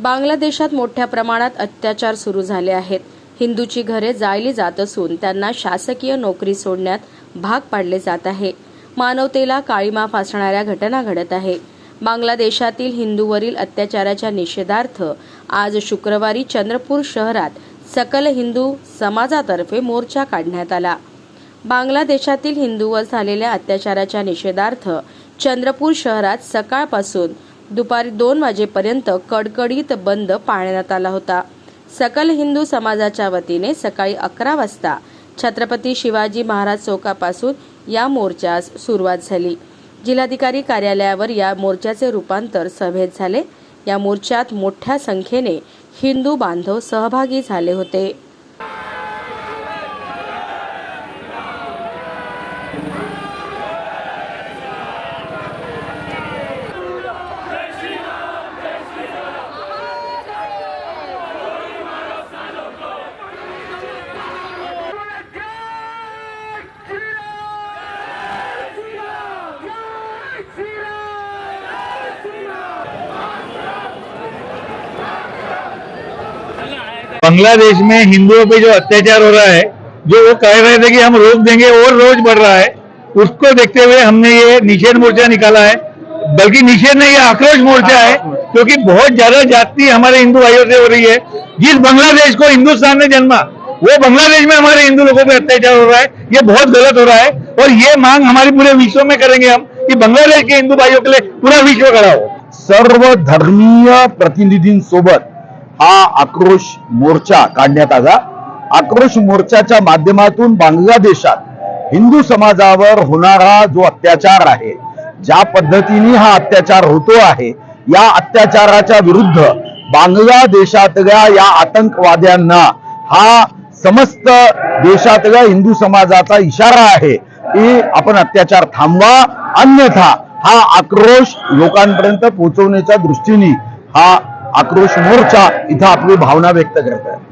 बांगलादेशात मोठ्या प्रमाणात अत्याचार सुरू झाले आहेत. हिंदूची घरे जाळली जात असून त्यांना शासकीय नोकरी सोडण्यात भाग पाडले जात आहे. मानवतेला काळीमा फासणाऱ्या घटना घडत आहे. बांगलादेशातील हिंदूवरील अत्याचाराच्या निषेधार्थ आज शुक्रवारी चंद्रपूर शहरात सकल हिंदू समाजातर्फे मोर्चा काढण्यात आला. बांगलादेशातील हिंदूवर झालेल्या अत्याचाराच्या निषेधार्थ चंद्रपूर शहरात सकाळपासून दुपारी दोन वाजेपर्यंत कडकडीत बंद पाळण्यात आला होता. सकल हिंदू समाजाच्या वतीने सकाळी अकरा वाजता छत्रपती शिवाजी महाराज चौकापासून या मोर्चास सुरुवात झाली. जिल्हाधिकारी कार्यालयावर या मोर्चाचे रूपांतर सभेत झाले. या मोर्चात मोठ्या संख्येने हिंदू बांधव सहभागी झाले होते. बांग्लादेश में हिंदुओं पे जो अत्याचार हो रहा है, जो वो कह रहे थे कि हम रोक देंगे, और रोज बढ़ रहा है, उसको देखते हुए हमने ये निषेध मोर्चा निकाला है। बल्कि निषेध नहीं आक्रोश मोर्चा है, क्योंकि बहुत ज़्यादा जाति हमारे हिंदू भाइयों से हो रही है। जिस बांग्लादेश को हिंदुस्तान ने जन्मा, वो बांग्लादेश में हमारे हिंदू लोगों पर अत्याचार हो रहा है, ये बहुत गलत हो रहा है। और ये मांग हमारी पूरे विश्व में करेंगे हम, कि बांग्लादेश के हिंदू भाइयों के लिए पूरा विश्व खड़ा हो। सर्व धर्मीय प्रतिनिधींसोबत हा आक्रोश मोर्चा काढण्यात आला. आक्रोश मोर्चाच्या माध्यमातून बांगलादेशात हिंदू समाजावर होणारा जो अत्याचार आहे ज्या पद्धतीने हा अत्याचार होतो आहे या अत्याचाराच्या विरुद्ध बांगलादेशातल्या या आतंकवाद्यांना हा समस्त देशातल्या हिंदू समाजाचा इशारा आहे की आपण अत्याचार थांबवा अन्यथा हा आक्रोश लोकांपर्यंत पोहोचवण्याच्या दृष्टीने हा आक्रोश मोर्चा इथं आपली भावना व्यक्त करत आहे